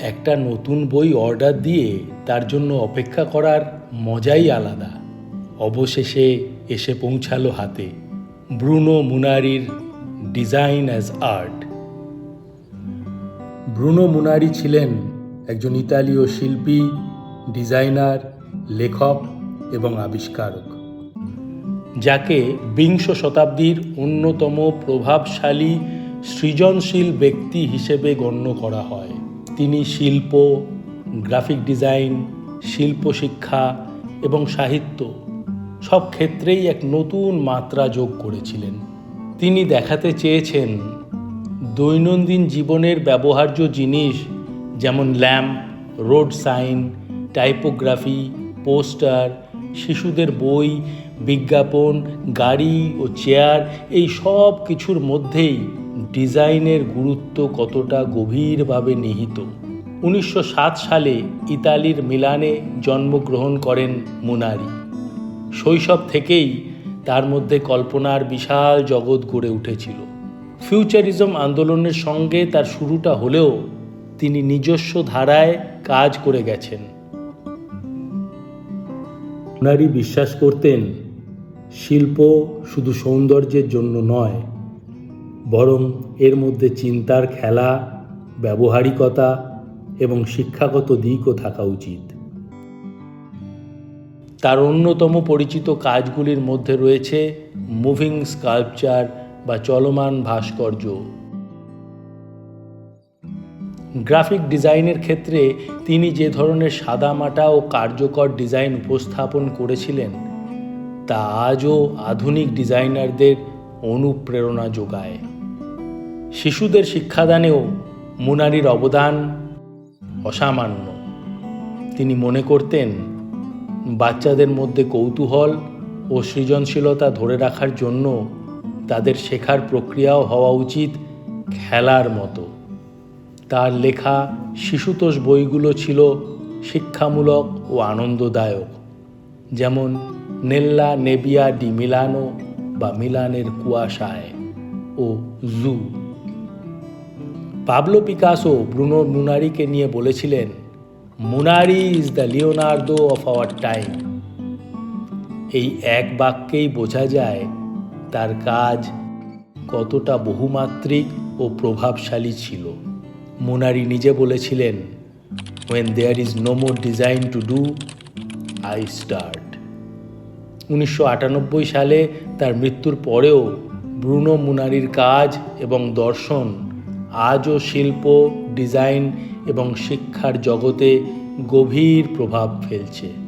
একটা নতুন বই অর্ডার দিয়ে তার জন্য অপেক্ষা করার মজাই আলাদা। অবশেষে এসে পৌঁছালো হাতে। Bruno মুনারির design as art Bruno Munari ছিলেন একজন ইতালীয় শিল্পী, ডিজাইনার, লেখক এবং আবিষ্কারক, যাকে বিংশ শতাব্দীর অন্যতম প্রভাবশালী সৃজনশীল ব্যক্তি হিসেবে গণ্য করা হয়। তিনি শিল্প, গ্রাফিক ডিজাইন, শিল্প শিক্ষা এবং সাহিত্য সব ক্ষেত্রেই এক নতুন মাত্রা যোগ করেছিলেন। তিনি দেখাতে চেয়েছেন দৈনন্দিন জীবনের ব্যবহার্য জিনিস যেমন lamp, road sign, typography, poster, শিশুদের বই, বিজ্ঞাপন, গাড়ি ও চেয়ার এই সব কিছুর মধ্যেই ডিজাইনের গুরুত্ব কতটা গভীরভাবে নিহিত? উনিশশো সাত সালে ইতালির মিলানে জন্মগ্রহণ করেন মুনারি। শৈশব থেকেই তার মধ্যে কল্পনার বিশাল জগৎ গড়ে উঠেছিল। ফিউচারিজম আন্দোলনের সঙ্গে তার শুরুটা হলেও তিনি নিজস্ব ধারায় কাজ করে গেছেন। মুনারি বিশ্বাস করতেন, শিল্প শুধু সৌন্দর্যের জন্য নয় বরং এর মধ্যে চিন্তার খেলা, ব্যবহারিকতা এবং শিক্ষাগত দিকও থাকা উচিত। তার অন্যতম পরিচিত কাজগুলির মধ্যে রয়েছে মুভিং স্কাল্পচার বা চলমান ভাস্কর্য। গ্রাফিক ডিজাইনের ক্ষেত্রে তিনি যে ধরনের সাদামাটা ও কার্যকর ডিজাইন উপস্থাপন করেছিলেন, তা আজও আধুনিক ডিজাইনারদের অনুপ্রেরণা যোগায়। শিশুদের শিক্ষাদানেও মুনারির অবদান অসামান্য। তিনি মনে করতেন, বাচ্চাদের মধ্যে কৌতূহল ও সৃজনশীলতা ধরে রাখার জন্য তাদের শেখার প্রক্রিয়াও হওয়া উচিত খেলার মতো। তার লেখা শিশুতোষ বইগুলো ছিল শিক্ষামূলক ও আনন্দদায়ক, যেমন নেল্লা নেবিয়া ডি মিলানো বা মিলানের কুয়াশায় ও জু। পাবলো পিকাসো ব্রুনো মুনারিকে নিয়ে বলেছিলেন, Munari is the Leonardo of our time. এই এক বাক্যেই বোঝা যায় তার কাজ কতটা বহুমাত্রিক ও প্রভাবশালী ছিল। মুনারি নিজে বলেছিলেন when there is no more design to do I start উনিশশো আটানব্বই সালে তার মৃত্যুর পরেও ব্রুনো মুনারির কাজ এবং দর্শন আজও শিল্প ডিজাইন এবং শিক্ষার জগতে গভীর প্রভাব ফেলছে।